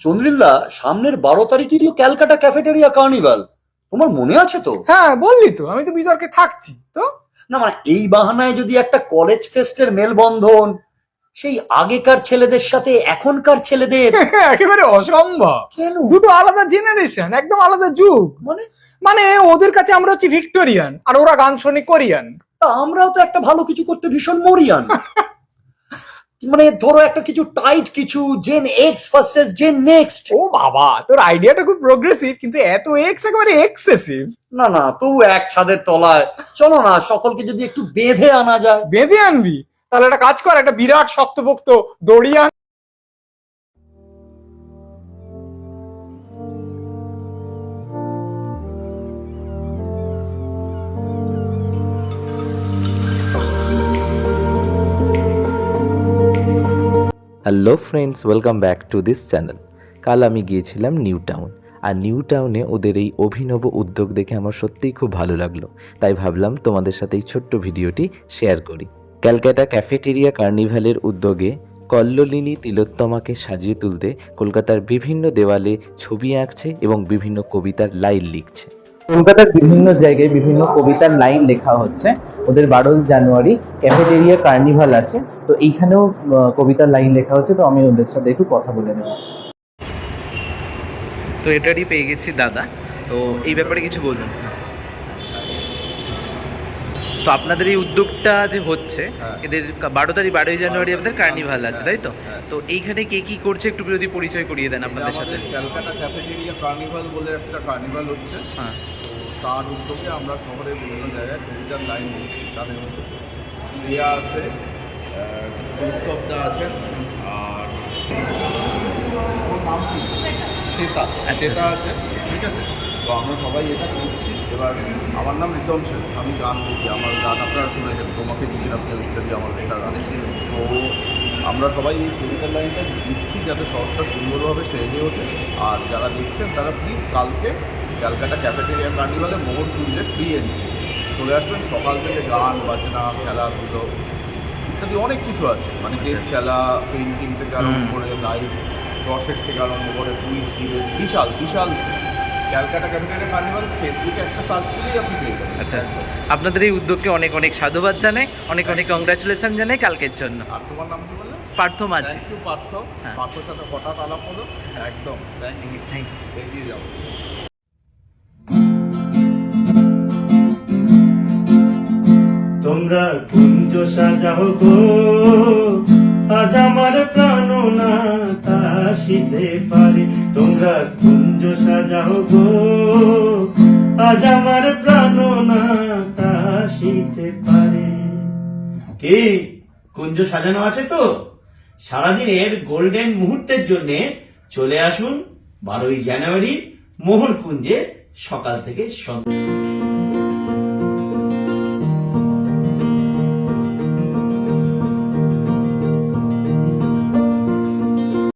চন্দ্রিল্লা সামনের বারো তারিখেরই Calcutta cafeteria carnival. তোমার মনে আছে তো? হ্যাঁ বললি তো আমি তো বিতর্কে থাকছি তো? না মানে এই বাহানায় যদি একটা কলেজ ফেস্টের মেলবন্ধন সেই আগেকার ছেলেদের সাথে এখনকার ছেলেদের একেবারে অসম্ভব। কেন? দুটো আলাদা জেনারেশন একদম আলাদা যুগ। মানে? মানে ওদের কাছে আমরা হচ্ছে ভিক্টোরিয়ান আর ওরা গান শোনে কোরিয়ান। তা আমরাও তো একটা ভালো কিছু করতে ভীষণ মরিয়ান। মানে ধরো একটা কিছু টাইট কিছু gen X versus gen next ও বাবা তোর আইডিয়াটা খুব প্রোগ্রেসিভ কিন্তু এত এক্স একেবারে এক্সেসিভ না না তবু এক ছাদের তলায়। চলো না সকলকে যদি একটু বেঁধে আনা যায়। বেঁধে আনবি? তাহলে একটা কাজ কর একটা বিরাট শক্তপোক্ত দড়ি আন। Hello friends welcome back to this channel কাল আমি গিয়েছিলাম নিউ টাউন। আর নিউ টাউনে ওদের এই অভিনব উদ্যোগ দেখে আমার সত্যিই খুব ভালো লাগল। তাই ভাবলাম তোমাদের সাথে এই ছোট্ট ভিডিওটি শেয়ার করি। ক্যালকাটা ক্যাফেটেরিয়া কার্নিভালের উদ্যোগে কল্লোলিনী তিলোত্তমাকে সাজিয়ে তুলতে কলকাতার বিভিন্ন দেওয়ালে ছবি আঁকছে এবং বিভিন্ন কবিতার লাইন লিখছে। কলকাতার বিভিন্ন জায়গায় বিভিন্ন কবিতার লাইন লেখা হচ্ছে। ওদের বারোই জানুয়ারি ক্যাফেটেরিয়া কার্নিভাল আছে। তো এইখানেও কবিতার লাইন লেখা হচ্ছে তো আমি ওদের সাথে একটু কথা বলে নেব। তো এটারই পেয়ে গেছি দাদা। তো এই ব্যাপারে কিছু বলুন। তো আপনাদের এই উদ্যোগটা যে হচ্ছে এদের বারো তারিখ বারোই জানুয়ারি আপনাদের কার্নিভাল আছে তাই তো? তো এইখানে কে কি করছে একটু যদি পরিচয় করিয়ে দেন আপনাদের সাথে। আমাদের ক্যালকাটা ক্যাফেটেরিয়া কার্নিভাল বলে একটা কার্নিভাল হচ্ছে। হ্যাঁ। তার উদ্যোগে আমরা শহরের বিভিন্ন জায়গায় কবিতার লাইন লিখছি তাদের মধ্যে শ্রেয়া আছে উত্তপ্দা আছেন আর নাম কি শ্বেতা শ্বেতা আছে ঠিক আছে? তো আমরা সবাই এটা করছি। এবার আমার নাম রিতম সেন আমি গান লিখি আমার গান আপনারা শুনেছেন তোমাকে বুঝি আপনি ইত্যাদি আমার লেখা গান। আমরা সবাই এই কবিতার লাইনটা দিচ্ছি যাতে শহরটা সুন্দরভাবে সেজে ওঠে। আর যারা দেখছেন তারা প্লিজ কালকে ক্যালকাটা ক্যাফেটেরিয়া কার্নিভালে মোহন কুঞ্জে ফ্রি এন্ট্রি চলে আসবেন সকাল থেকে গান বাজনা খেলাধুলো ইত্যাদি অনেক কিছু আছে। মানে চেস খেলা পেন্টিং থেকে আরম্ভ করে লাইভ রসের থেকে আরম্ভ করে কুইজ ডিবেট বিশাল বিশাল ক্যালকাটা ক্যাফেটেরিয়া কার্নিভাল ফেসবুকে একটা সার্চ করেই আপনি পেয়ে যাবেন। আচ্ছা আচ্ছা। আপনাদের এই উদ্যোগকে অনেক অনেক সাধুবাদ জানাই অনেক অনেক কংগ্রাচুলেশন জানাই কালকের জন্য। আর তোমার নাম কি পার্থ মাঝি। Thank you Partha. হ্যাঁ। পার্থর সাথে হঠাৎ আলাপ হলো। একদম। থ্যাংক ইউ এগিয়ে যাব তোমরা কুঞ্জ সাজাও গো। আজ আমার প্রাণ না আসিতে পারে। তোমরা কুঞ্জ সাজাও গো। আজ আমার প্রাণ না আসিতে পারে। কে? কুঞ্জ সাজানো আছে তো? সারাদিনের গোল্ডেন মুহূর্তের জন্য চলে আসুন বারোই জানুয়ারি মোহনকুঞ্জে সকাল থেকে সন্ধ্যা।